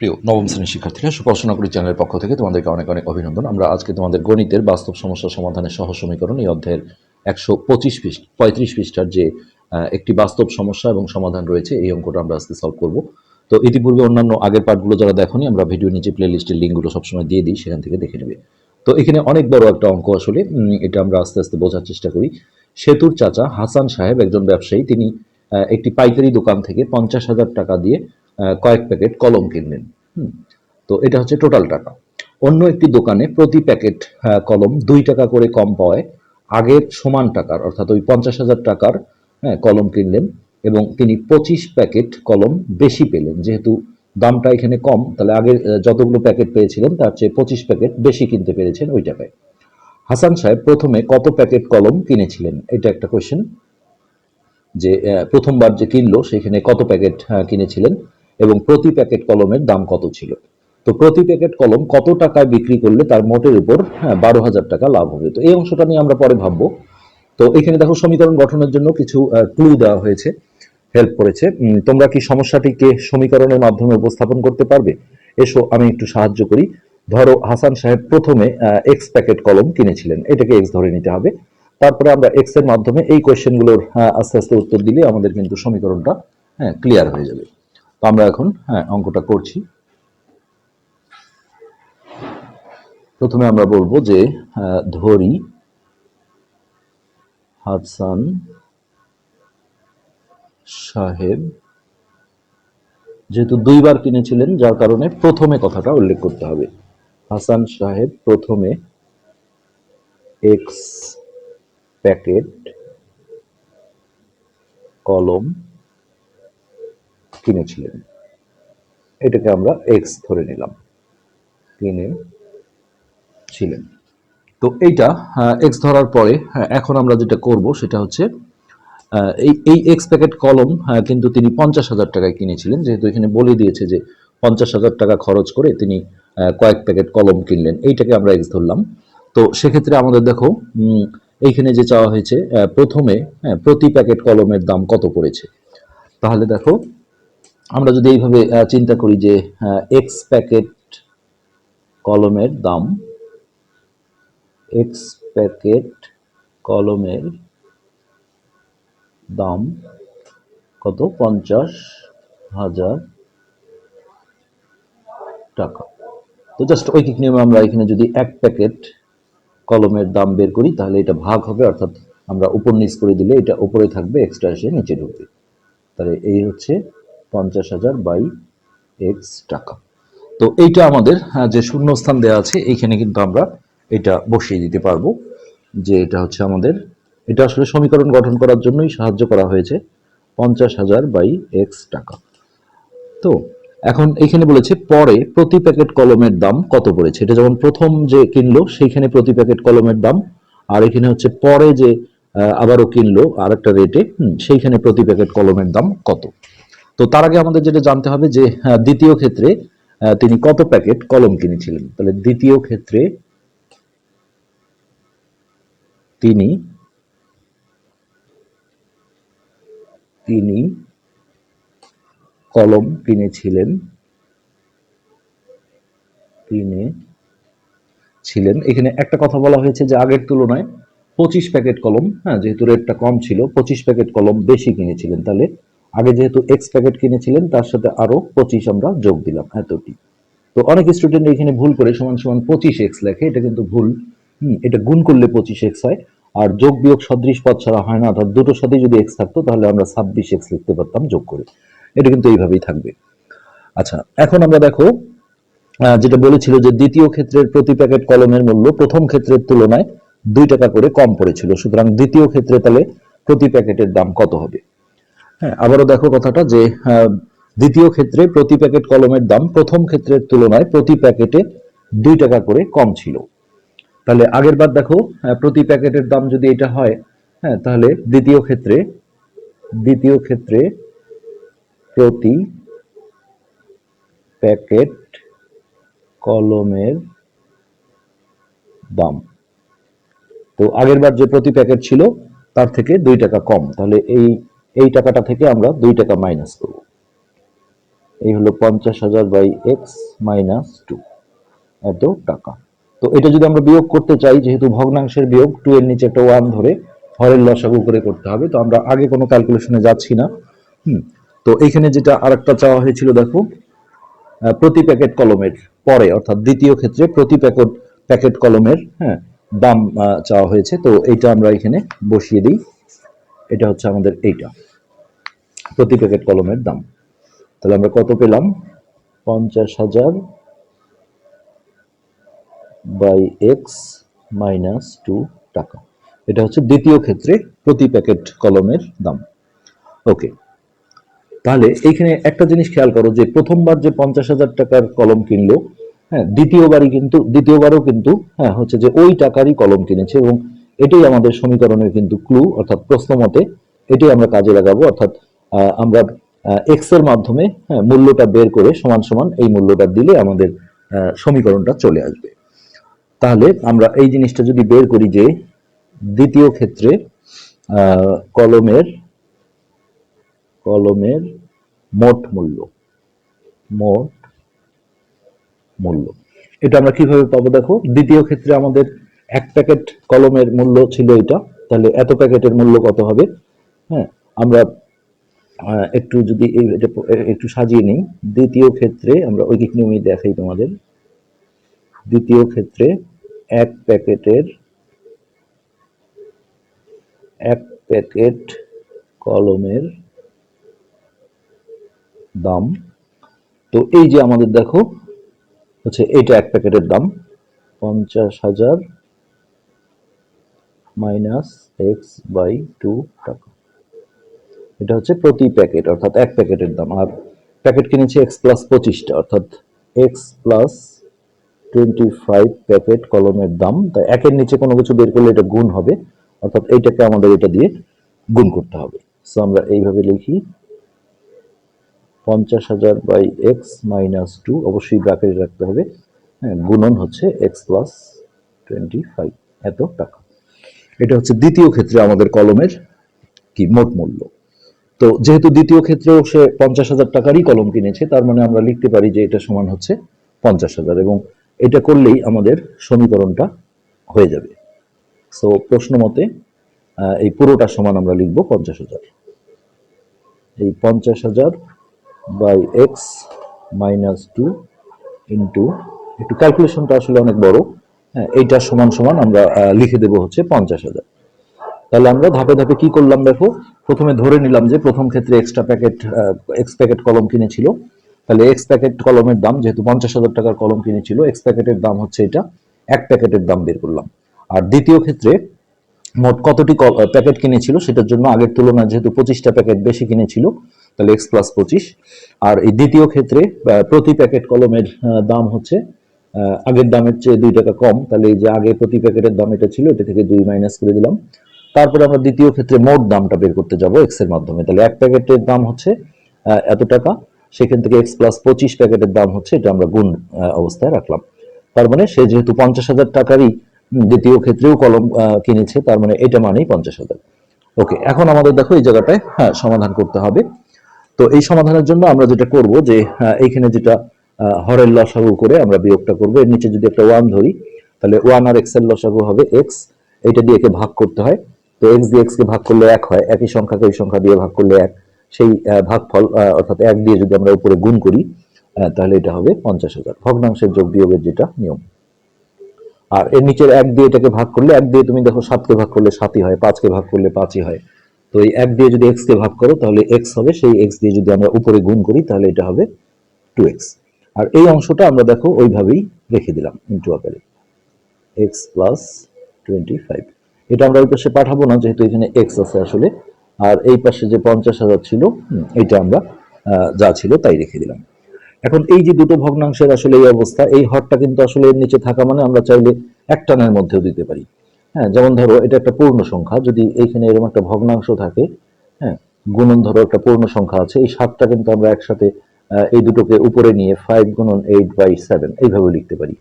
প্রিয় নবম শ্রেণির শিক্ষার্থীরা সুপড়াশোনা করি চ্যানেলের পক্ষ থেকে তোমাদেরকে অনেক অনেক অভিনন্দন। আমরা আজকে তোমাদের গণিতের বাস্তব সমস্যা সমাধানের সহ সমীকরণ এই অধ্যায়ের একশো পঁচিশ পৃষ্ঠ, পঁয়ত্রিশ পৃষ্ঠার যে একটি বাস্তব সমস্যা এবং সমাধান রয়েছে, এই অঙ্কটা আমরা আজকে সলভ করব। তো ইতিপূর্বে অন্যান্য আগের পার্টগুলো যারা দেখোনি, আমরা ভিডিও নিচে প্লে লিস্টের লিঙ্কগুলো সবসময় দিয়ে দিই, সেখান থেকে দেখে নেবে। তো এখানে অনেক বড় একটা অঙ্ক আসলে এটা আমরা আস্তে আস্তে বোঝার চেষ্টা করি। সেতুর চাচা হাসান সাহেব, একজন ব্যবসায়ী, তিনি একটি পাইকারি দোকান থেকে পঞ্চাশ হাজার টাকা দিয়ে কয়েক প্যাকেট কলম কিনলেন। হুম, তো এটা হচ্ছে টোটাল টাকা। অন্য একটি দোকানে প্রতি প্যাকেট কলম দুই টাকা করে কম পাওয়ায় আগের সমান টাকার অর্থাৎ ওই পঞ্চাশ হাজার টাকার হ্যাঁ, কলম কিনলেন এবং তিনি পঁচিশ প্যাকেট কলম বেশি পেলেন। যেহেতু দামটা এখানে কম তাহলে আগের যতগুলো প্যাকেট পেয়েছিলেন তার চেয়ে পঁচিশ প্যাকেট বেশি কিনতে পেরেছেন ওই টাকায়। হাসান সাহেব প্রথমে কত প্যাকেট কলম কিনেছিলেন? এটা একটা কোয়েশ্চেন যে প্রথমবার যে কিনলো সেখানে কত প্যাকেট কিনেছিলেন? এবং প্রতি প্যাকেট কলমের দাম কত ছিল? তো প্রতি প্যাকেট কলম কত টাকায় বিক্রি করলে তার মোটের উপর হ্যাঁ বারো হাজার টাকা লাভ হবে? তো এই অংশটা নিয়ে আমরা পরে ভাববো। তো এখানে দেখো সমীকরণ গঠনের জন্য কিছু ক্লু দেওয়া হয়েছে হেল্প করেছে। তোমরা কি সমস্যাটিকে সমীকরণের মাধ্যমে উপস্থাপন করতে পারবে? এসো, আমি একটু সাহায্য করি। ধরো, হাসান সাহেব প্রথমে এক্স প্যাকেট কলম কিনেছিলেন। এটাকে এক্স ধরে নিতে হবে। তারপরে আমরা এক্সের মাধ্যমে এই কোয়েশ্চেনগুলোর আস্তে আস্তে উত্তর দিলে আমাদের কিন্তু সমীকরণটা হ্যাঁ ক্লিয়ার হয়ে যাবে। আমরা এখন হ্যাঁ অঙ্কটা করছি। প্রথমে আমরা বলব যে ধরি হাসান সাহেব, যেহেতু দুইবার কিনেছিলেন, যার কারণে প্রথমে কথাটা উল্লেখ করতে হবে। হাসান সাহেব প্রথমে এক্স প্যাকেট, কলম কিনেছিলেন। এটাকে আমরা এক্স ধরে নিলাম। কিনে ছিলেন তো এইটা এক্স ধরার পরে হ্যাঁ, এখন আমরা যেটা করব সেটা হচ্ছে এই এই এক্স প্যাকেট কলম কিন্তু তিনি পঞ্চাশ হাজার টাকায় কিনেছিলেন। যেহেতু এখানে বলে দিয়েছে যে পঞ্চাশ হাজার টাকা খরচ করে তিনি কয়েক প্যাকেট কলম কিনলেন। এইটাকে আমরা এক্স ধরলাম। তো সেক্ষেত্রে আমাদের দেখো এইখানে যে চাওয়া হয়েছে প্রথমে হ্যাঁ, প্রতি প্যাকেট কলমের দাম কত পড়েছে? তাহলে দেখো আমরা যদি এইভাবে চিন্তা করি যে এক্স প্যাকেট কলমের দাম এক্স প্যাকেট কলমের দাম কত? পঞ্চাশ হাজার টাকা। তো জাস্ট ঐকিক নিয়মে আমরা এখানে যদি এক প্যাকেট কলমের দাম বের করি, তাহলে এটা ভাগ হবে, অর্থাৎ আমরা উপর নিচ করে দিলে এটা উপরে থাকবে এক্সট্রা এসে নিচে ঢুকবে। তাহলে এই হচ্ছে পঞ্চাশ হাজার বাই এক্স টাকা। তো এইটা আমাদের আহ, যে শূন্যস্থান দেওয়া আছে এইখানে কিন্তু আমরা এটা বসিয়ে দিতে পারব যে এটা হচ্ছে আমাদের এটা আসলে সমীকরণ গঠন করার জন্যই সাহায্য করা হয়েছে পঞ্চাশ হাজার বাই এক্স টাকা। তো এখন এখানে বলেছে পরে প্রতি প্যাকেট কলমের দাম কত পড়েছে? এটা যেমন প্রথম যে কিনলো সেইখানে প্রতি প্যাকেট কলমের দাম আর এখানে হচ্ছে পরে যে আবারও কিনলো আর একটা রেটে সেইখানে প্রতি প্যাকেট কলমের দাম কত? তো তার আগে আমাদের যেটা জানতে হবে যে দ্বিতীয় ক্ষেত্রে তিনি কত প্যাকেট কলম কিনেছিলেন? তাহলে দ্বিতীয় ক্ষেত্রে তিনি তিনি কলম কিনেছিলেন কিনে ছিলেন এখানে একটা কথা বলা হয়েছে যে, আগের তুলনায় পঁচিশ প্যাকেট কলম হ্যাঁ যেহেতু রেটটা কম ছিল, পঁচিশ প্যাকেট কলম বেশি কিনেছিলেন। তাহলে আগে যেহেতু এক্স প্যাকেট কিনেছিলেন, তার সাথে আরও পঁচিশ আমরা যোগ দিলাম এতটি। তো অনেক স্টুডেন্ট এখানে ভুল করে সমান সমান পঁচিশ এক্স লেখে, এটা কিন্তু ভুল। এটা গুণ করলে পঁচিশ এক্স হয়। আর যোগ বিয়োগ সদৃশ পদ ছাড়া হয় না, অর্থাৎ দুটোর সাথে যদি এক্স থাকতো, তাহলে আমরা ছাব্বিশ এক্স লিখতে পারতাম যোগ করে। এটা কিন্তু এইভাবেই থাকবে। আচ্ছা এখন আমরা দেখো যেটা বলেছিল যে দ্বিতীয় ক্ষেত্রের প্রতি প্যাকেট কলমের মূল্য প্রথম ক্ষেত্রের তুলনায় দুই টাকা করে কম পড়েছিল। সুতরাং দ্বিতীয় ক্ষেত্রে তাহলে প্রতি প্যাকেটের দাম কত হবে? হ্যাঁ আবারও দেখো কথাটা যে দ্বিতীয় ক্ষেত্রে প্রতি প্যাকেট কলমের দাম প্রথম ক্ষেত্রের তুলনায় প্রতি প্যাকেটে দুই টাকা করে কম ছিল। তাহলে আগের বার দেখো প্রতি প্যাকেটের দাম যদি এটা হয় হ্যাঁ তাহলে দ্বিতীয় ক্ষেত্রে দ্বিতীয় ক্ষেত্রে প্রতি প্যাকেট কলমের দাম। তো আগের বার যে প্রতি প্যাকেট ছিল, তার থেকে দুই টাকা কম। তাহলে এই এই টাকাটা থেকে আমরা দুই টাকা মাইনাস করব। এই হলো পঞ্চাশ হাজার বাই এক্স মাইনাস টু এত টাকা। তো এটা যদি আমরা বিয়োগ করতে চাই, যেহেতু ভগ্নাংশের বিয়োগ টু এর নিচে একটা ওয়ান ধরে হরের লসাগু করে করতে হবে, তো আমরা আগে কোনো ক্যালকুলেশনে যাচ্ছি না। হুম, তো এইখানে যেটা আরেকটা চাওয়া হয়েছিল, দেখো প্রতি প্যাকেট কলমের পরে, অর্থাৎ দ্বিতীয় ক্ষেত্রে প্রতি প্যাকেট প্যাকেট কলমের হ্যাঁ দাম চাওয়া হয়েছে। তো এইটা আমরা এখানে বসিয়ে দিই। এটা হচ্ছে আমাদের এইটা। প্রতি প্যাকেট কলমের দাম। তাহলে আমরা কত পেলাম? পঞ্চাশ হাজার বাই এক্স মাইনাস টু টাকা। এটা হচ্ছে দ্বিতীয় ক্ষেত্রে প্রতি প্যাকেট কলমের দাম। ওকে। তাহলে এইখানে একটা জিনিস খেয়াল করো যে প্রথমবার যে পঞ্চাশ হাজার টাকার কলম কিনলো হ্যাঁ দ্বিতীয়বারই কিন্তু, দ্বিতীয়বারও কিন্তু হ্যাঁ হচ্ছে যে ওই টাকারই কলম কিনেছে এবং এটাই আমাদের সমীকরণের কিন্তু ক্লু অর্থাৎ প্রশ্ন মতে, এটাই আমরা কাজে লাগাবো। অর্থাৎ আমরা এক্সের মাধ্যমে হ্যাঁ মূল্যটা বের করে সমান সমান এই মূল্যটা দিলে আমাদের সমীকরণটা চলে আসবে। তাহলে আমরা এই জিনিসটা যদি বের করি যে, দ্বিতীয় ক্ষেত্রে কলমের কলমের মোট মূল্য মোট মূল্য। এটা আমরা কীভাবে পাবো দেখো? দ্বিতীয় ক্ষেত্রে আমাদের এক প্যাকেট কলমের মূল্য ছিল এটা। তাহলে এত প্যাকেটের মূল্য কত হবে? হ্যাঁ আমরা একটু যদি একটু সাজিয়ে নিই। দ্বিতীয় ক্ষেত্রে আমরা ঐকিক নিয়মে দেখাই তোমাদের। দ্বিতীয় ক্ষেত্রে এক প্যাকেটের, এক প্যাকেট কলমের দাম। তো এই যে আমাদের দেখো, হচ্ছে এটা এক প্যাকেটের দাম। পঞ্চাশ হাজার মাইনাস এক্স বাই টু টাকা। এটা হচ্ছে প্রতি প্যাকেট, অর্থাৎ এক প্যাকেটের দাম। আর প্যাকেট কিনেছি এক্স প্লাস পঁচিশটা, অর্থাৎ x plus twenty five packet কলমের দাম। তাই একের নিচে কোনো কিছু বের করলে এটা গুণ হবে, অর্থাৎ এইটাকে আমাদের এটা দিয়ে গুণ করতে হবে। সো আমরা এইভাবে লিখি, পঞ্চাশ হাজার বাই এক্স মাইনাস টু অবশ্যই ব্র্যাকেটে রাখতে হবে। হ্যাঁ গুণন হচ্ছে এক্স প্লাস টোয়েন্টি ফাইভ এত টাকা। এটা হচ্ছে দ্বিতীয় ক্ষেত্রে আমাদের কলমের কি মোট মূল্য। তো যেহেতু দ্বিতীয় ক্ষেত্রেও সে পঞ্চাশ হাজার টাকারই কলম কিনেছে, তার মানে আমরা লিখতে পারি যে এটা সমান হচ্ছে পঞ্চাশ হাজার এবং এটা করলেই আমাদের সমীকরণটা হয়ে যাবে। সো প্রশ্ন মতে এই পুরোটা সমান আমরা লিখব পঞ্চাশ হাজার। এই পঞ্চাশ হাজার by x minus two into, একটু ক্যালকুলেশনটা আসলে অনেক বড়। এইটা সমান সমান আমরা লিখে দেব হচ্ছে পঞ্চাশ হাজার। তাহলে আমরা ধাপে ধাপে কি করলাম দেখো প্রথমে ধরে নিলাম যে প্রথম ক্ষেত্রে এক্সট্রা প্যাকেট এক্স প্যাকেট কলম কিনেছিল। তাহলে এক্স প্যাকেট কলমের দাম, যেহেতু পঞ্চাশ হাজার টাকার কলম কিনেছিল এক্স প্যাকেটের দাম হচ্ছে এটা, এক প্যাকেটের দাম বের করলাম। আর দ্বিতীয় ক্ষেত্রে মোট কতটি প্যাকেট কিনেছিল, সেটার জন্য আগের তুলনায় যেহেতু পঁচিশটা প্যাকেট বেশি কিনেছিল, তাহলে এক্স প্লাস পঁচিশ। আর এই দ্বিতীয় ক্ষেত্রে প্রতি প্যাকেট কলমের দাম হচ্ছে আগের দামের চেয়ে দুই টাকা কম। তাহলে এই যে আগে প্রতি প্যাকেটের দাম এটা ছিল এটা থেকে দুই মাইনাস করে দিলাম। তারপরে আমরা দ্বিতীয় ক্ষেত্রে মোট দামটা বের করতে যাব এক্সের মাধ্যমে। তাহলে এক প্যাকেটের দাম হচ্ছে এত টাকা। সেখান থেকে এক্স প্লাস পঁচিশ প্যাকেটের দাম হচ্ছে এটা আমরা গুণ অবস্থায় রাখলাম। তার মানে সে যেহেতু পঞ্চাশ হাজার টাকারই দ্বিতীয় ক্ষেত্রেও কলম কিনেছে তার মানে এটা মানেই পঞ্চাশ হাজার। ওকে এখন আমাদের দেখো এই জায়গাটায় হ্যাঁ সমাধান করতে হবে। তো এই সমাধানের জন্য আমরা যেটা করব যে আহ, এইখানে যেটা হরের লসাগু করে আমরা বিয়োগটা করব। এর নিচে যদি একটা ওয়ান ধরি, তাহলে ওয়ান আর এক্সের লসাগু হবে এক্স এটা দিয়ে একে ভাগ করতে হয়। তো এক্স দিয়ে এক্স কে ভাগ করলে এক হয়। একই সংখ্যাকে ওই সংখ্যা দিয়ে ভাগ করলে এক। সেই ভাগফল অর্থাৎ এক দিয়ে যদি আমরা উপরে গুণ করি তাহলে এটা হবে পঞ্চাশ হাজার। ভগ্নাংশের যোগ বিয়োগের যেটা নিয়ম। আর এর নিচের এক দিয়ে এটাকে ভাগ করলে, এক দিয়ে তুমি দেখো সাতকে ভাগ করলে সাতই হয়, পাঁচকে ভাগ করলে পাঁচই হয়। তো এই এক দিয়ে যদি এক্স কে ভাগ করো, তাহলে এক্স হবে। সেই এক্স দিয়ে যদি আমরা উপরে গুণ করি, তাহলে এটা হবে টু এক্স আর এই অংশটা আমরা দেখো ওইভাবেই রেখে দিলাম ইন্টু আকারে। এক্স প্লাস টোয়েন্টি ফাইভ এটা আমরা ওই পাশে পাঠাবো না, যেহেতু এখানে এক্স আছে আসলে। আর এই পাশে যে পঞ্চাশ হাজার ছিল এটা আমরা যা ছিল তাই রেখে দিলাম। এখন এই যে দুটো ভগ্নাংশের আসলে এই অবস্থা, এই হরটা কিন্তু আসলে এর নিচে থাকা মানে আমরা চাইলে এক টানের মধ্যেও দিতে পারি। হ্যাঁ যেমন ধরো, এটা একটা পূর্ণ সংখ্যা, যদি এইখানে এরকম একটা ভগ্নাংশ থাকে হ্যাঁ গুণন ধরো একটা পূর্ণ সংখ্যা আছে, এই সাতটা কিন্তু আমরা একসাথে এই দুটোকে উপরে নিয়ে ফাইভ গুণন এইট বাই সেভেন এইভাবে লিখতে পারি।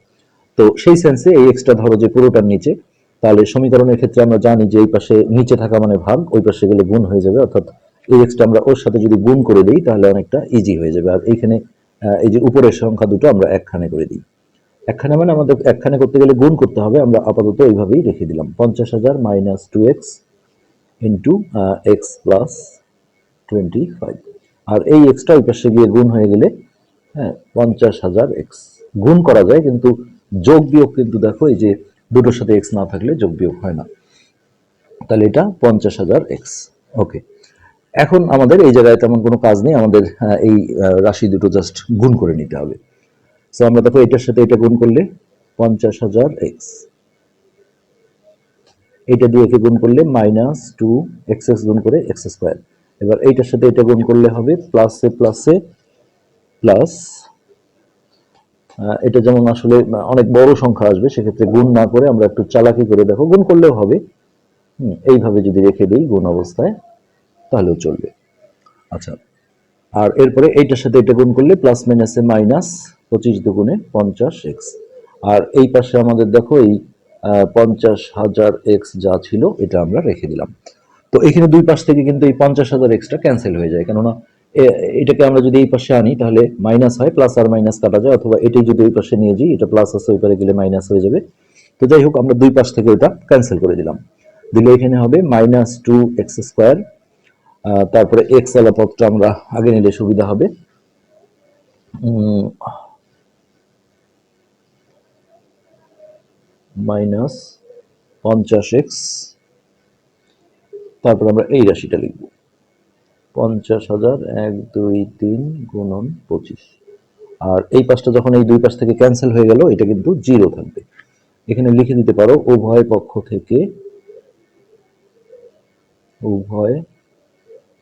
তো সেই সেন্সে এই এক্সটা ধরো যে পুরোটার নিচে, তাহলে সমীকরণের ক্ষেত্রে আমরা জানি যে এই পাশে নিচে থাকা মানে ভাগ, ওই পাশে গেলে গুণ হয়ে যাবে, অর্থাৎ এই এক্সটা আমরা ওর সাথে যদি গুণ করে দিই, তাহলে অনেকটা ইজি হয়ে যাবে। আর এইখানে এই যে উপরের সংখ্যা দুটো আমরা একখানে করে দিই। একখানে মানে আমাদের, একখানে করতে গেলে গুণ করতে হবে, আমরা আপাতত এইভাবেই রেখে দিলাম। পঞ্চাশ হাজার minus two x into x plus twenty five আর এই এক্সটা ওই পাশে গিয়ে গুণ হয়ে গেলে হ্যাঁ পঞ্চাশ হাজার এক্স গুণ করা যায় কিন্তু যোগ বিয়োগ কিন্তু দেখো এই যে দুটোর সাথে এক্স না থাকলে যোগ বিয়োগ হয় না। তাহলে এটা পঞ্চাশ হাজার এক্স ওকে এখন আমাদের এই জায়গায় তেমন কোনো কাজ নেই আমাদের আহ, এই রাশি দুটো জাস্ট গুণ করে নিতে হবে। সো আমরা দেখো এটার সাথে এটা গুণ করলে পঞ্চাশ হাজার এক্স এটা দিয়ে একে গুণ করলে? মাইনাস টু এক্স এক্স গুণ করে এক্স স্কোয়ার এবার এইটার সাথে এটা গুণ করলে হবে প্লাসে প্লাসে প্লাস এটা যেমন আসলে অনেক বড় সংখ্যা আসবে, সেক্ষেত্রে গুণ না করে আমরা একটু চালাকি করে দেখো, গুণ করলেও হবে। এইভাবে যদি রেখে দিই গুণ অবস্থায়, তাহলেও চলবে। আচ্ছা আর এরপরে এইটার সাথে এটা গুণ করলে প্লাস মাইনাসে মাইনাস পঁচিশ দুগুণে পঞ্চাশ এক্স আর এই পাশে আমাদের দেখো এই পঞ্চাশ হাজার এক্স যা ছিল, এটা আমরা রেখে দিলাম। তো এখানে দুই পাশ থেকে কিন্তু এই পঞ্চাশ হাজার এক্সট্রা ক্যান্সেল হয়ে যায়। কেননা এটাকে আমরা যদি এই পাশে আনি, তাহলে মাইনাস হয় প্লাস আর মাইনাস কাটা যায়, অথবা এটাই যদি ওই পাশে নিয়ে যাই, এটা প্লাস আছে, ওই পারে গেলে মাইনাস হয়ে যাবে। তো যাই হোক, আমরা দুই পাশ থেকে এটা ক্যান্সেল করে দিলাম। দিলে এখানে হবে মাইনাস টু এক্স স্কোয়ার তারপরে এক্স আলা পথটা আমরা আগে নিলে সুবিধা হবে। মাইনাস পঞ্চাশ এক্স তারপর আমরা এই রাশিটা লিখব। পঞ্চাশ হাজার এক দুই তিন গুণন পঁচিশ। আর এই পাশটা যখন এই দুই পাশ থেকে ক্যান্সেল হয়ে গেল, এটা কিন্তু জিরো থাকবে। এখানে লিখে দিতে পারো, উভয় পক্ষ থেকে, উভয়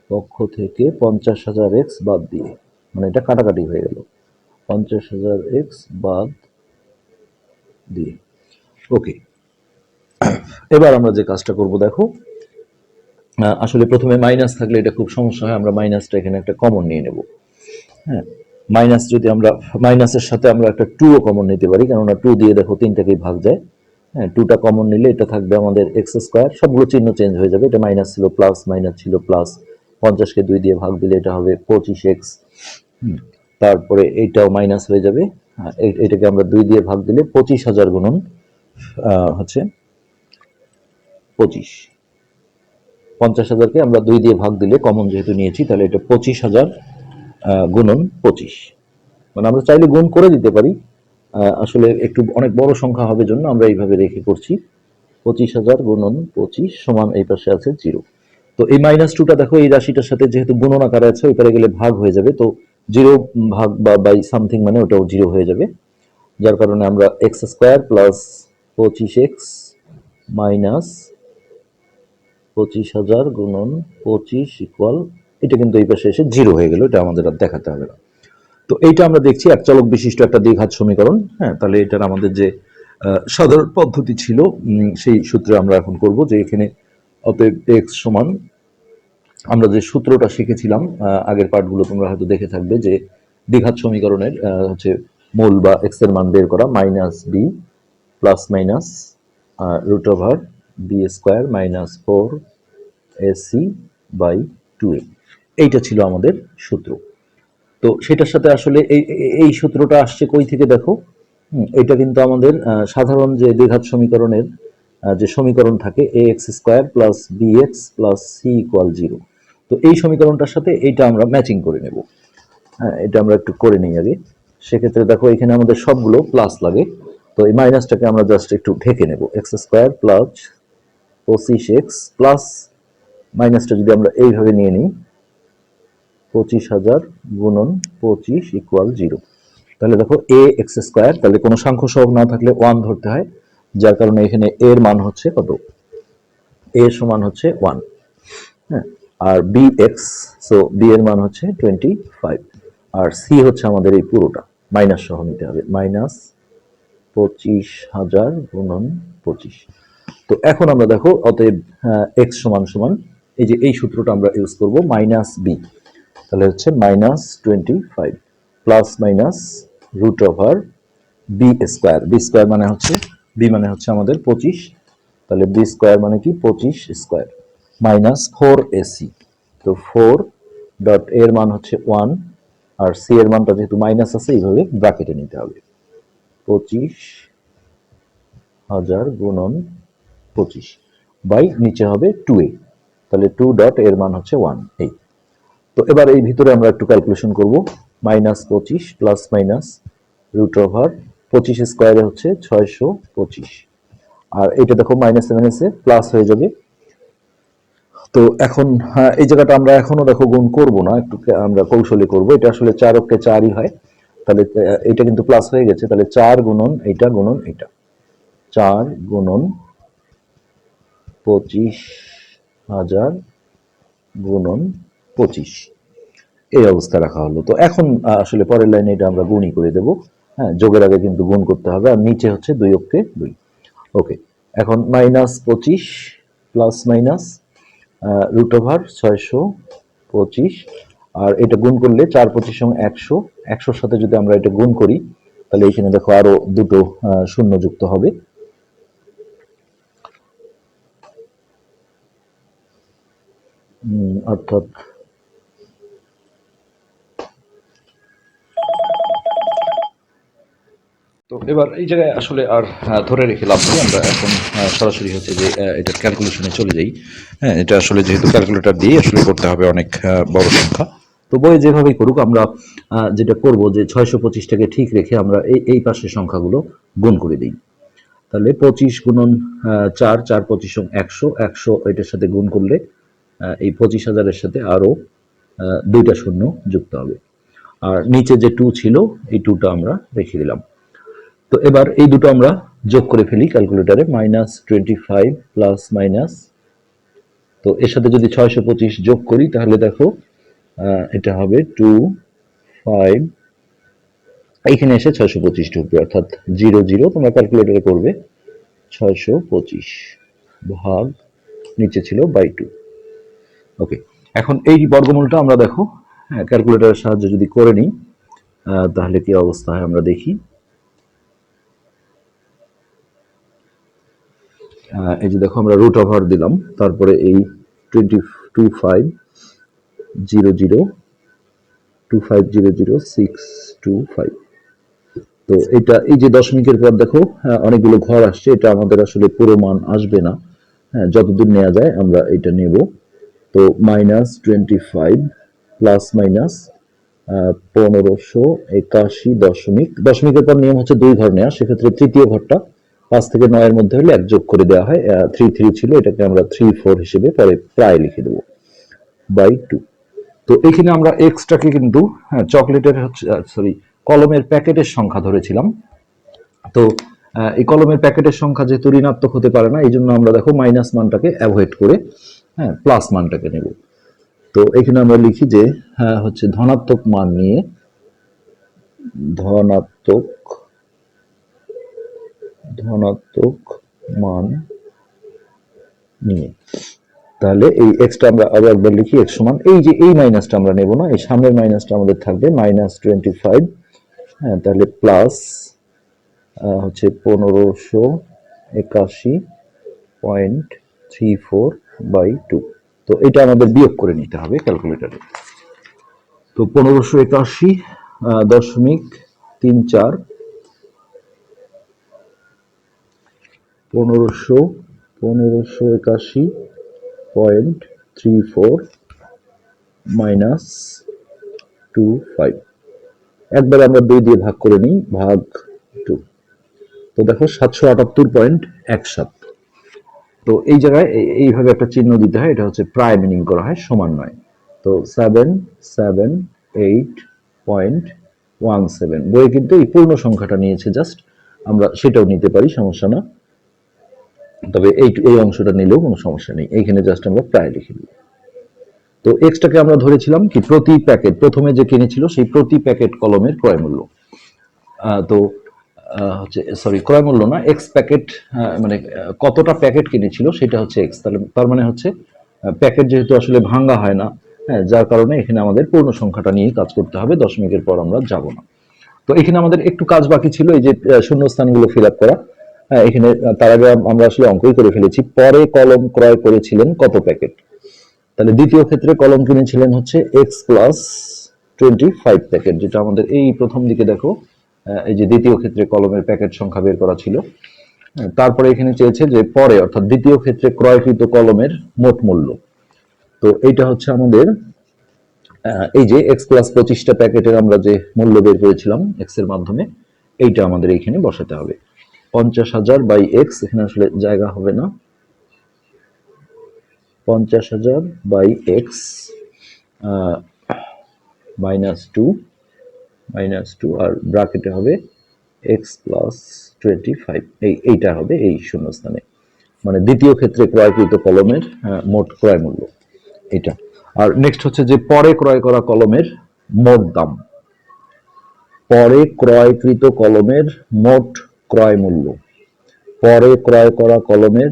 পক্ষ থেকে পঞ্চাশ হাজার এক্স বাদ দিয়ে মানে এটা কাটাকাটি হয়ে গেল। পঞ্চাশ হাজার এক্স বাদ দিয়ে। ওকে। এবার আমরা যে কাজটা করব, দেখো আসলে প্রথমে মাইনাস থাকলে এটা খুব সমস্যা হয় আমরা মাইনাসটা এখানে একটা কমন নিয়ে নেব। হ্যাঁ মাইনাস যদি আমরা মাইনাসের সাথে আমরা একটা টুও কমন নিতে পারি কেননা টু দিয়ে দেখো তিনটাকেই ভাগ যায়। হ্যাঁ টুটা কমন নিলে এটা থাকবে আমাদের এক্স স্কোয়ার সবগুলো চিহ্ন চেঞ্জ হয়ে যাবে এটা মাইনাস ছিল প্লাস মাইনাস ছিল প্লাস পঞ্চাশকে দুই দিয়ে ভাগ দিলে এটা হবে পঁচিশ এক্স তারপরে এইটাও মাইনাস হয়ে যাবে। হ্যাঁ, এটাকে আমরা দুই দিয়ে ভাগ দিলে পঁচিশ হাজার গুণন হচ্ছে পঁচিশ। পঞ্চাশ হাজারকে আমরা দুই দিয়ে ভাগ দিলে কমন যেহেতু নিয়েছি, তাহলে এটা পঁচিশ হাজার গুণন পঁচিশ। মানে আমরা চাইলে গুণ করে দিতে পারি আসলে একটু অনেক বড় সংখ্যা হবে জন্য আমরা এইভাবে রেখে করছি। পঁচিশ হাজার গুণন পঁচিশ সমান এই পাশে আছে জিরো। তো এই মাইনাস টুটা দেখো, এই রাশিটার সাথে যেহেতু গুণন আকারে আছে ওই গেলে ভাগ হয়ে যাবে। তো জিরো ভাগ বা বাই সামথিং মানে ওটাও জিরো হয়ে যাবে। যার কারণে আমরা এক্স স্কোয়ার প্লাস পঁচিশ এক্স মাইনাস পঁচিশ হাজার গুণন পঁচিশ ইকুয়াল এটা কিন্তু এই পাশে এসে জিরো হয়ে গেল, এটা আমাদের আর দেখাতে হবে না। তো এইটা আমরা দেখছি, এক চলক বিশিষ্ট একটা দ্বিঘাত সমীকরণ হ্যাঁ তাহলে এটার আমাদের যে সাধারণ পদ্ধতি ছিল সেই সূত্রে আমরা এখন করব যে এখানে অতএব এক্স সমান, আমরা যে সূত্রটা শিখেছিলাম আগের পার্টগুলো তোমরা হয়তো দেখে থাকবে যে দ্বিঘাত সমীকরণের হচ্ছে মূল বা এক্সের মান বের করা minus b plus minus root over b square minus four a c by two a এইটা ছিল আমাদের সূত্র। তো সেটার সাথে আসলে এই, এই- সূত্রটা আসছে কই থেকে দেখো? এটা কিন্তু আমাদের সাধারণ যে দ্বিঘাত সমীকরণের যে সমীকরণ থাকে a x square plus b x plus c equal zero তো এই সমীকরণটার সাথে এইটা আমরা ম্যাচিং করে নেব। হ্যাঁ এটা আমরা একটু করে নিই আগে। সেক্ষেত্রে দেখো, এখানে আমাদের সবগুলো প্লাস লাগে। তো এই মাইনাসটাকে আমরা জাস্ট একটু ঢেকে নেব। এক্স স্কোয়ার প্লাস পঁচিশ এক্স প্লাস মাইনাসটা যদি আমরা এইভাবে নিয়ে নিই, পঁচিশ হাজার গুণন পঁচিশ ইকুয়াল জিরো তাহলে দেখো এ এক্স স্কোয়ার তাহলে কোনো সাংখ্য সহগ না থাকলে ওয়ান ধরতে হয়, যার কারণে এখানে এর মান হচ্ছে কত? এ সমান হচ্ছে ওয়ান হ্যাঁ? আর বি এক্স সো বি এর মান হচ্ছে টোয়েন্টি ফাইভ আর সি হচ্ছে আমাদের এই পুরোটা মাইনাস সহ নিতে হবে। মাইনাস পঁচিশ হাজার গুণন পঁচিশ। তো এখন আমরা দেখো অতএব এক্স সমান সমান, এই যে এই সূত্রটা আমরা ইউজ করব মাইনাস বি তাহলে হচ্ছে minus twenty five plus minus root over b square b square মানে হচ্ছে বি মানে হচ্ছে আমাদের পঁচিশ। তাহলে বি স্কোয়ার মানে কি? পঁচিশ square minus four a c তো ফোর ডট এর মান হচ্ছে ওয়ান আর সি এর মানটা যেহেতু মাইনাস আছে, এইভাবে ব্র্যাকেটে নিতে হবে। পঁচিশ হাজার গুণন পঁচিশ। বাই নিচে হবে টু এ তাহলে টু ডট এর মান হচ্ছে ওয়ান এই তো এবার এই ভিতরে আমরা একটু ক্যালকুলেশন করব। মাইনাস পঁচিশ প্লাস মাইনাস রুট ওভার পঁচিশ স্কোয়ারে হচ্ছে ছয়শো পঁচিশ। আর এটা দেখো মাইনাস মাইনাসে প্লাস হয়ে যাবে। তো এখন হ্যাঁ, এই জায়গাটা আমরা এখনও দেখো গুণ করব না একটু আমরা কৌশলী করব। এটা আসলে চার অক্ষে চারই হয়। তাহলে এটা কিন্তু প্লাস হয়ে গেছে। তাহলে চার গুণন এইটা গুণন এটা চার গুণন পঁচিশ হাজার গুণন পঁচিশ। এই অবস্থা রাখা হলো। তো এখন আসলে পরের লাইনে এটা আমরা গুণই করে দেব। হ্যাঁ যোগের আগে কিন্তু গুণ করতে হবে আর নিচে হচ্ছে দুই অক্ষে দুই। ওকে, এখন মাইনাস পঁচিশ প্লাস মাইনাস রুট ওভার ছয়শো পঁচিশ। আর এটা গুণ করলে চার পঁচিশ সঙ্গে একশো। একশোর সাথে যদি আমরা এটা গুণ করি, তাহলে এখানে দেখো আরও দুটো শূন্য যুক্ত হবে। অর্থাৎ তো এবার এই জায়গায় আসলে আর ধরে রেখে লাভ নেই। আমরা এখন সরাসরি হচ্ছে যে আহ, এটা ক্যালকুলেশনে চলে যাই। হ্যাঁ এটা আসলে যেহেতু ক্যালকুলেটর দিয়ে আসলে করতে হবে অনেক বড় সংখ্যা। তো বই যেভাবেই করুক আমরা যেটা করব যে ছয়শো পঁচিশটাকে ঠিক রেখে আমরা এই এই পাশের সংখ্যাগুলো গুণ করে দিই। তাহলে পঁচিশ গুণন চার চার পঁচিশ একশো একশো এটার সাথে গুণ করলে এই পঁচিশ হাজারের সাথে আরও দুইটা শূন্য যুক্ত হবে। আর নিচে যে টু ছিল, এই টুটা আমরা রেখে দিলাম। তো এবার এই দুটো আমরা যোগ করে ফেলি ক্যালকুলেটারে minus twenty five plus minus তো এর সাথে যদি ছয়শো পঁচিশ যোগ করি, তাহলে দেখো এটা হবে টু ফাইভ এইখানে এসে ছয়শো পঁচিশ ঢুকবে, অর্থাৎ জিরো জিরো তোমরা ক্যালকুলেটারে করবে। ছয়শো পঁচিশ ভাগ নিচে ছিল বাই টু ওকে এখন এই বর্গমূলটা আমরা দেখো ক্যালকুলেটারের সাহায্যে যদি করে নিই তাহলে কি অবস্থা হয় আমরা দেখি। এই যে দেখো আমরা রুট ওভার দিলাম তারপরে এই twenty two five zero zero two five zero zero six two five তো এটা এই যে দশমিকের পর দেখো হ্যাঁ, অনেকগুলো ঘর আসছে এটা আমাদের আসলে পুরো মান আসবে না। হ্যাঁ যতদূর নেওয়া যায় আমরা এটা নেব। তো minus twenty five plus minus পনেরোশো একাশি দশমিক, দশমিকের পর নিয়ম হচ্ছে দুই নেওয়া সেক্ষেত্রে তৃতীয় ঘরটা পাঁচ থেকে নয়ের মধ্যে হলে এক যোগ করে দেওয়া হয় থ্রি থ্রি ছিল, এটাকে আমরা থ্রি ফোর হিসেবে পরে প্রায় লিখে দেবো বাই টু তো এখানে আমরা এক্সটাকে কিন্তু হ্যাঁ চকলেটের হচ্ছে সরি কলমের প্যাকেটের সংখ্যা ধরেছিলাম। তো এই কলমের প্যাকেটের সংখ্যা যেহেতু ঋণাত্মক হতে পারে না, এই জন্য আমরা দেখো মাইনাস মানটাকে অ্যাভয়েড করে হ্যাঁ প্লাস মানটাকে নেব। তো এখানে আমরা লিখি যে হ্যাঁ হচ্ছে ধনাত্মক মান নিয়ে ধনাত্মক ধনাত্মক মান নিয়ে। তাহলে এই এক্সটা আমরা আবার একবার লিখি এক্স সমান, এই যে এই মাইনাসটা আমরা নেব না, এই সামনের মাইনাসটা আমাদের থাকবে মাইনাস টোয়েন্টি ফাইভ হ্যাঁ তাহলে প্লাস হচ্ছে পনেরোশো একাশি point three four by two তো এটা আমাদের বিয়োগ করে নিতে হবে ক্যালকুলেটারে তো পনেরোশো একাশি দশমিক তিন চার, পনেরোশো পনেরোশো একাশি point three four minus two five একবার আমরা দুই দিয়ে ভাগ করে নিই, ভাগ টু তো দেখো সাতশো আটাত্তর পয়েন্ট এক সাত তো এই জায়গায় এই- এইভাবে একটা চিহ্ন দিতে হয়, এটা হচ্ছে প্রায় মিনিং করা হয়, সমান নয়। তো seven seven eight point one seven বইয়ে কিন্তু এই পূর্ণ সংখ্যাটা নিয়েছে জাস্ট আমরা সেটাও নিতে পারি, সমস্যা না। তবে এই এই অংশটা নিলেও কোনো সমস্যা নেই, এইখানে জাস্ট আমরা প্রায় লিখে দিই। তো এক্সটাকে আমরা ধরেছিলাম কি, প্রতি প্যাকেট, প্রথমে যে কিনেছিল সেই প্রতি প্যাকেট কলমের ক্রয় মূল্য তো হচ্ছে সরি ক্রয় মূল্য না এক্স প্যাকেট মানে কতটা প্যাকেট কিনেছিল সেটা হচ্ছে এক্স তাহলে তার মানে হচ্ছে প্যাকেট যেহেতু আসলে ভাঙ্গা হয় না হ্যাঁ যার কারণে এখানে আমাদের পূর্ণ সংখ্যাটা নিয়ে কাজ করতে হবে, দশমিকের পর আমরা যাব না। তো এখানে আমাদের একটু কাজ বাকি ছিল, এই যে শূন্যস্থানগুলো ফিল আপ করা। এখানে তার আগে আমরা আসলে অঙ্কই করে ফেলেছি, পরে কলম ক্রয় করেছিলেন কত প্যাকেট তাহলে দ্বিতীয় ক্ষেত্রে কলম কিনেছিলেন হচ্ছে x plus twenty five packet যেটা আমাদের এই প্রথম দিকে দেখো এই যে দ্বিতীয় ক্ষেত্রে কলমের প্যাকেট সংখ্যা বের করা ছিল। তারপরে এখানে চেয়েছে যে পরে, অর্থাৎ দ্বিতীয় ক্ষেত্রে ক্রয়কৃত কলমের মোট মূল্য। তো এইটা হচ্ছে আমাদের এই যে এক্স প্লাস পঁচিশটা প্যাকেটের আমরা যে মূল্য বের করেছিলাম এক্সের মাধ্যমে, এইটা আমাদের এইখানে বসাতে হবে। পঞ্চাশ হাজার বাই এক্স এখানে আসলে জায়গা হবে না। পঞ্চাশ হাজার by x minus two minus two আর ব্রাকেটে হবে এক্স প্লাস টোয়েন্টি ফাইভ এই এইটা হবে এই শূন্যস্থানে। মানে দ্বিতীয় ক্ষেত্রে ক্রয়কৃত কলমের আহ, মোট ক্রয় মূল্য এটা। আর নেক্সট হচ্ছে যে পরে ক্রয় করা কলমের মোট দাম। পরে ক্রয়কৃত কলমের মোট ক্রয় মূল্য। পরে ক্রয় করা কলমের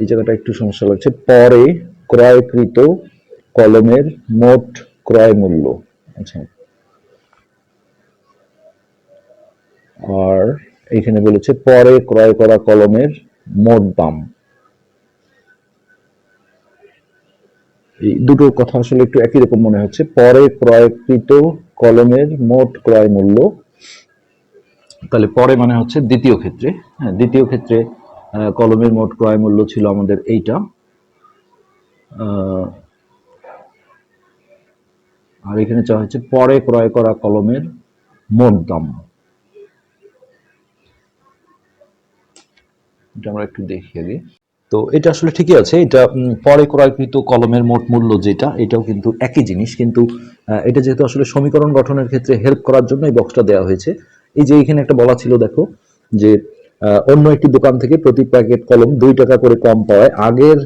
এই জায়গাটা একটু সমস্যা লাগছে। পরে ক্রয়কৃত কলমের মোট ক্রয় মূল্য। আচ্ছা। আর এখানে বলেছে পরে ক্রয় করা কলমের মোট দাম। এই দুটো কথা আসলে একটু একই রকম মনে হচ্ছে। পরে ক্রয়কৃত কলমের মোট ক্রয় মূল্য তাহলে পরে মানে হচ্ছে দ্বিতীয় ক্ষেত্রে। হ্যাঁ দ্বিতীয় ক্ষেত্রে কলমের মোট ক্রয় মূল্য ছিল আমাদের এইটা। আহ, আর এখানে চাওয়া হচ্ছে পরে ক্রয় করা কলমের মোট দাম। আমরা একটু দেখি আগে তো এটা আসলে ঠিকই আছে, এটা পরে ক্রয়কৃত কলমের মোট মূল্য যেটা, এটাও কিন্তু একই জিনিস, কিন্তু এটা যেহেতু আসলে সমীকরণ গঠনের ক্ষেত্রে হেল্প করার জন্য এই বক্সটা দেওয়া হয়েছে। এই যে এখানে একটা বলা ছিল, দেখো, যে অন্য একটি দোকান থেকে প্রতি প্যাকেট কলম দুই টাকা করে কম পাওয়ায় আগের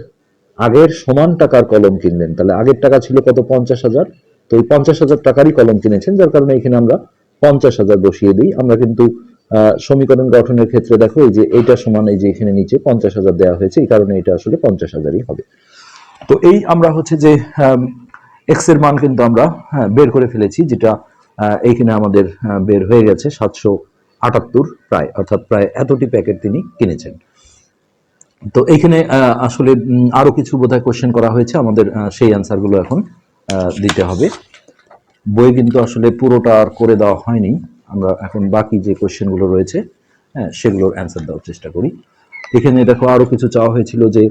আগের সমান টাকার কলম কিনলেন। তাহলে আগের টাকা ছিল কত? পঞ্চাশ হাজার। তো এই পঞ্চাশ হাজার টাকারই কলম কিনেছেন যার কারণে এখানে আমরা পঞ্চাশ হাজার বসিয়ে দিই। আমরা কিন্তু সমীকরণ গঠনের ক্ষেত্রে দেখো এই যে এইটা সমান এই যে এখানে নিচে পঞ্চাশ হাজার দেওয়া হয়েছে এই কারণে এটা আসলে পঞ্চাশ হাজারই হবে। তো এই আমরা হচ্ছে যে এক্সের মান কিন্তু আমরা হ্যাঁ, বের করে ফেলেছি যেটা এইখানে আমাদের বের হয়ে গেছে সাতশো আটাত্তর প্রায় অর্থাৎ প্রায় এতটি প্যাকেট তিনি কিনেছেন। তো এইখানে আসলে আরও কিছু বোধহয় কোশ্চেন করা হয়েছে আমাদের সেই অ্যান্সারগুলো এখন দিতে হবে। বই কিন্তু আসলে পুরোটা আর করে দেওয়া হয়নি। আমরা এখন বাকি যে কোশ্চেনগুলো রয়েছে হ্যাঁ সেগুলোর অ্যান্সার দেওয়ার চেষ্টা করি। এখানে দেখো আরও কিছু চাওয়া হয়েছিল যে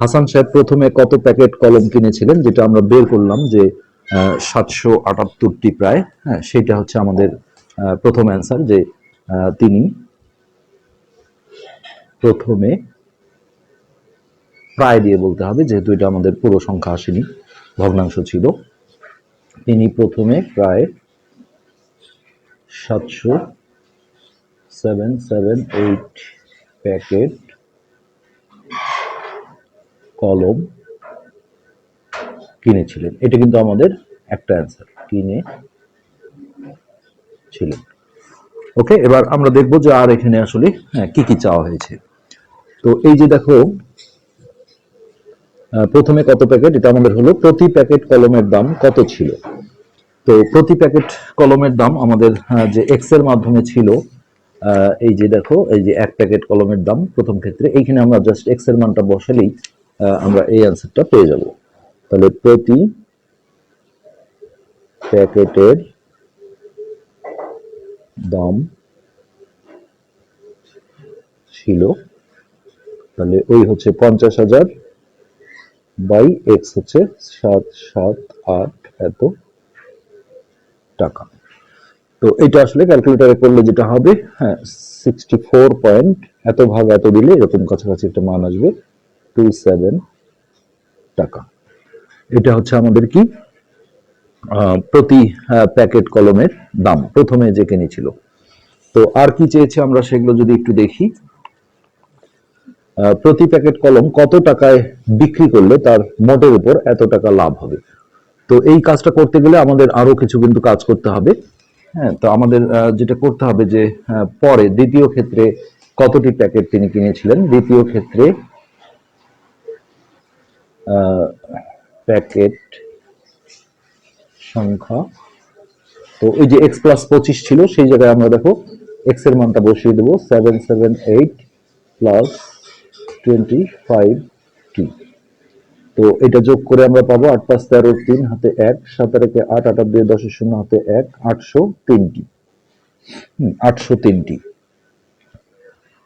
হাসান সাহেব প্রথমে কত প্যাকেট কলম কিনেছিলেন, যেটা আমরা বের করলাম যে সাতশো আটাত্তরটি প্রায় হ্যাঁ সেটা হচ্ছে আমাদের প্রথম অ্যান্সার যে তিনি প্রথমে প্রায় দিয়ে বলতে হবে, যেহেতু এটা আমাদের পুরো সংখ্যা আসেনি। ভগ্নাংশ ছিল। তিনি প্রথমে প্রায় সাতশো সেভেন সেভেন এইট প্যাকেট কলম কিনেছিলেন। এটা কিন্তু আমাদের একটা অ্যান্সার কিনে ছিলেন ওকে এবার আমরা দেখব যে আর এখানে আসলে হ্যাঁ কি কি চাওয়া হয়েছে। তো এই যে দেখো প্রথমে কত প্যাকেট? এটা আমাদের হলো প্রতি প্যাকেট কলমের দাম কত ছিল? তো প্রতি প্যাকেট কলমের দাম আমাদের যে এক্সের মাধ্যমে ছিল এই যে দেখো, এই যে এক প্যাকেট কলমের দাম প্রথম ক্ষেত্রে, এইখানে আমরা জাস্ট এক্সের মানটা বসালেই আমরা এই অ্যান্সারটা পেয়ে যাব। তাহলে প্রতি প্যাকেটের দাম ছিল, তাহলে ওই হচ্ছে পঞ্চাশ হাজার বাই এক্স হচ্ছে সাত সাত, আট এত টাকা। তো এটা আসলে ক্যালকুলেটারে করলে যেটা হবে হ্যাঁ সিক্সটি ফোর পয়েন্ট এত ভাগ এত দিলে এরকম কাছাকাছি একটা মান আসবে টু সেভেন টাকা। এটা হচ্ছে আমাদের কি? প্রতি প্যাকেট কলমের দাম, প্রথমে যে কিনেছিল। তো আর কি চেয়েছে আমরা সেগুলো যদি একটু দেখি। প্রতি প্যাকেট কলম কত টাকায় বিক্রি করলে তার মোটের উপর এত টাকা লাভ হবে? তো এই কাজটা করতে গেলে আমাদের আরও কিছু কিন্তু কাজ করতে হবে। হ্যাঁ তো আমাদের যেটা করতে হবে যে পরে দ্বিতীয় ক্ষেত্রে কতটি প্যাকেট তিনি কিনেছিলেন? দ্বিতীয় ক্ষেত্রে প্যাকেট সংখ্যা, তো এই যে এক্স প্লাস পঁচিশ ছিল, সেই জায়গায় আমরা দেখো এক্সের মানটা বসিয়ে দেবো seven seven eight plus twenty তো এটা যোগ করে আমরা পাবো আট পাঁচ তেরো তিন হাতে এক একে আট আট দুই দশের শূন্য হাতে এক আটশো তিনটি। আটশো তিনটি।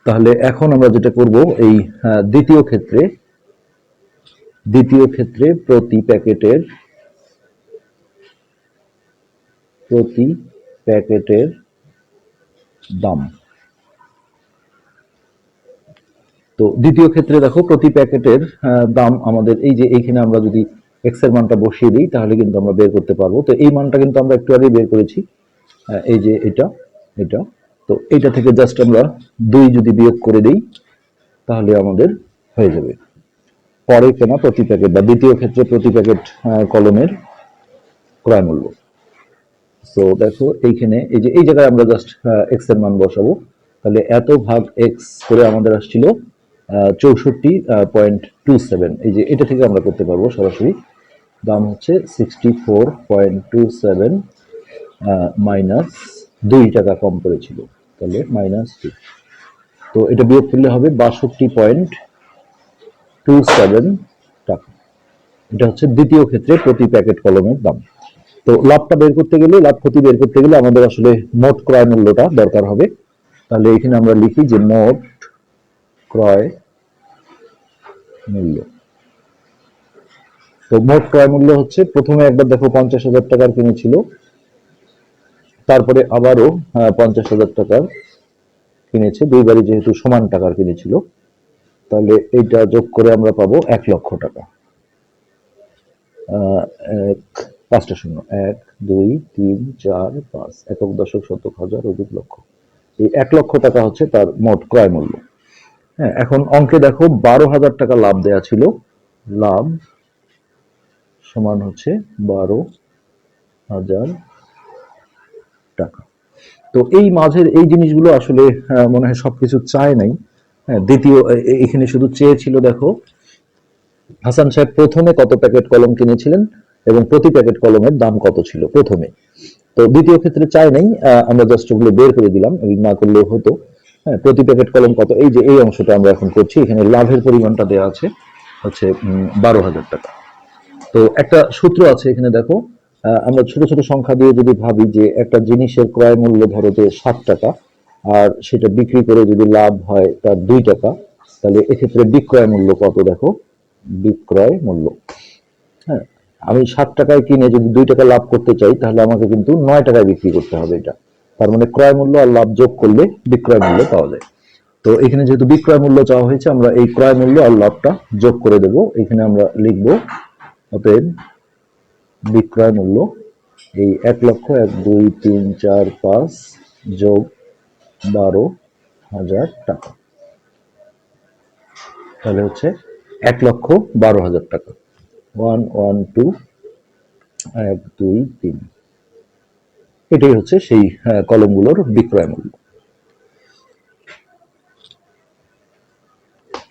তাহলে এখন আমরা যেটা করব এই আহ, দ্বিতীয় ক্ষেত্রে দ্বিতীয় ক্ষেত্রে প্রতি প্যাকেটের প্রতি প্যাকেটের দাম। তো দ্বিতীয় ক্ষেত্রে দেখো, প্রতি প্যাকেটের দাম আমাদের এই যে এইখানে আমরা যদি এক্সের মানটা বসিয়ে দিই, তাহলে কিন্তু আমরা বের করতে পারব। তো এই মানটা কিন্তু আমরা একটু আগে বের করেছি। এই যে এটা এটা। তো এটা থেকে জাস্ট আমরা দুই যদি বিয়োগ করে দিই, তাহলে আমাদের হয়ে যাবে। পরে কেনা প্রতি প্যাকেট বা দ্বিতীয় ক্ষেত্রে প্রতি প্যাকেট কলমের ক্রয় মূল্য। সো দেখো এইখানে এই যে এই জায়গায় আমরা জাস্ট এক্সের মান বসাবো। তাহলে এত ভাগ এক্স করে আমাদের আসছিল চৌষট্টি পয়েন্ট টু সেভেন এই যে এটা থেকে আমরা করতে পারব সরাসরি। দাম হচ্ছে sixty four point two seven minus দুই টাকা কম করেছিল। তাহলে মাইনাস টু তো এটা বিয়োগ করলে হবে বাষট্টি পয়েন্ট টু সেভেন টাকা। এটা হচ্ছে দ্বিতীয় ক্ষেত্রে প্রতি প্যাকেট কলমের দাম। তো লাভটা বের করতে গেলে, লাভ ক্ষতি বের করতে গেলে আমাদের আসলে মোট ক্রয় মূল্যটা দরকার হবে। তাহলে এখানে আমরা লিখি যে মোট ক্রয় মূল্য। তো মোট ক্রয় মূল্য হচ্ছে, প্রথমে একবার দেখো পঞ্চাশ হাজার টাকার কিনেছিল তারপরে আবারও পঞ্চাশ হাজার টাকার কিনেছে, দুইবারই যেহেতু সমান টাকার কিনেছিল তাহলে এইটা যোগ করে আমরা পাবো এক লক্ষ টাকা। এক, পাঁচটা শূন্য, এক, দুই, তিন, চার, পাঁচ, একক দশক শতক হাজার অধিক লক্ষ। এই এক লক্ষ টাকা হচ্ছে তার মোট ক্রয় মূল্য। হ্যাঁ এখন অঙ্কে দেখো বারো হাজার টাকা লাভ দেয়া ছিল। লাভ সমান হচ্ছে বারো হাজার টাকা। তো এই মাঝের এই জিনিসগুলো আসলে মনে হয় সবকিছু চায় নাই। হ্যাঁ দ্বিতীয় এখানে শুধু চেয়েছিল দেখো। হাসান সাহেব প্রথমে কত প্যাকেট কলম কিনেছিলেন এবং প্রতি প্যাকেট কলমের দাম কত ছিল প্রথমে? তো দ্বিতীয় ক্ষেত্রে চাই নাই আমরা জাস্ট ওগুলো বের করে দিলাম না করলেও হতো। হ্যাঁ প্রতি প্যাকেট কলম কত? এই যে এই অংশটা আমরা এখন করছি, এখানে লাভের পরিমাণটা দেওয়া আছে, হচ্ছে বারো হাজার টাকা। তো একটা সূত্র আছে এখানে দেখো আমরা ছোট ছোট সংখ্যা দিয়ে যদি ভাবি যে একটা জিনিসের ক্রয় মূল্য ধরো যে সাত টাকা, আর সেটা বিক্রি করে যদি লাভ হয় তার দুই টাকা, তাহলে এক্ষেত্রে বিক্রয় মূল্য কত দেখো? বিক্রয় মূল্য। হ্যাঁ আমি সাত টাকায় কিনে যদি দুই টাকা লাভ করতে চাই, তাহলে আমাকে কিন্তু নয় টাকায় বিক্রি করতে হবে এটা। তার মানে ক্রয় মূল্য আর লাভ যোগ করলে বিক্রয় মূল্য পাওয়া যায়। তো এখানে যেহেতু বিক্রয় মূল্য চাওয়া হয়েছে, আমরা এই ক্রয় মূল্য আর লাভটা যোগ করে দেব। এখানে আমরা লিখব অতএব বিক্রয় মূল্য এই এক লক্ষ এক, দুই, তিন, চার, পাঁচ যোগ বারো হাজার টাকা। তাহলে হচ্ছে এক লক্ষ বারো হাজার টাকা। ওয়ান ওয়ান, টু, এক, দুই, তিন। এটাই হচ্ছে সেই কলমগুলোর বিক্রয় মূল্য।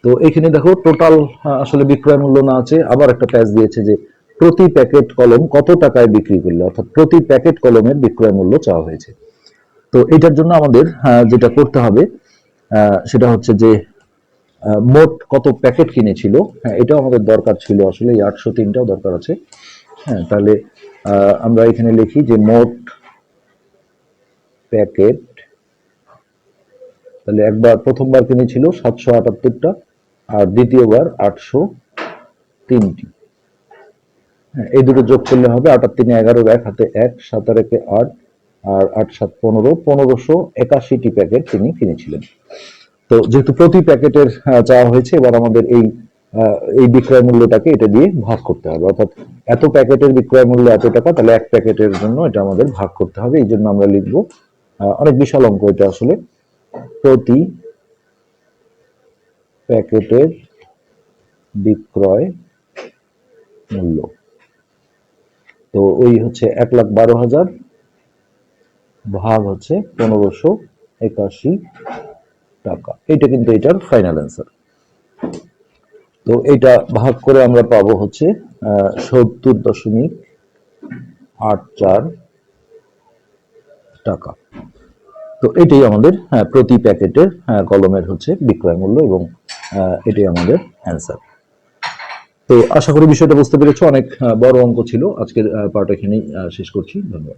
তো এখানে দেখো টোটাল আসলে বিক্রয় মূল্য না আছে, আবার একটা প্যাচ দিয়েছে যে প্রতি প্যাকেট কলম কত টাকায় বিক্রি করলে, অর্থাৎ প্রতি প্যাকেট কলমের বিক্রয় মূল্য চাওয়া হয়েছে। তো এটার জন্য আমাদের যেটা করতে হবে সেটা হচ্ছে যে মোট কত প্যাকেট কিনেছিল হ্যাঁ এটাও আমাদের দরকার ছিল, আসলে এই আটশো তিনটাও দরকার আছে। হ্যাঁ তাহলে আমরা এখানে লিখি যে মোট প্যাকেট। তাহলে একবার প্রথমবার কিনেছিল সাতশো আটাত্তরটা আর দ্বিতীয়বার আটশো তিনটি। হ্যাঁ এই দুটো যোগ করলে হবে আটার তিনে এগারোর এক হাতে এক, সাত আর একে আট আর আট সাত পনেরো, পনেরোশো একাশিটি প্যাকেট তিনি কিনেছিলেন। তো যেহেতু প্রতি প্যাকেটের চাওয়া হয়েছে, এবার আমাদের এই এই বিক্রয় মূল্যটাকে এটা দিয়ে ভাগ করতে হবে। অর্থাৎ এত প্যাকেটের বিক্রয় মূল্য এত টাকা তাহলে এক প্যাকেটের জন্য এটা আমাদের ভাগ করতে হবে। এই জন্য আমরা লিখব অনেক বিশাল অঙ্ক এটা আসলে। প্রতি প্যাকেটের বিক্রয় মূল্য। তো ওই হচ্ছে এক লাখ বারো হাজার ভাগ হচ্ছে পনেরোশো একাশি টাকা। এটা কিন্তু এটার ফাইনাল অ্যান্সার তো এটা ভাগ করে আমরা পাবো হচ্ছে সত্তর দশমিক আট চার টাকা। তো এটাই আমাদের হ্যাঁ, প্রতি প্যাকেটের হ্যাঁ, কলমের হচ্ছে বিক্রয় মূল্য এবং এটাই আমাদের অ্যান্সার তো আশা করি বিষয়টা বুঝতে পেরেছ। অনেক বড় অঙ্ক ছিল। আজকের পার্ট এখানেই শেষ করছি। ধন্যবাদ।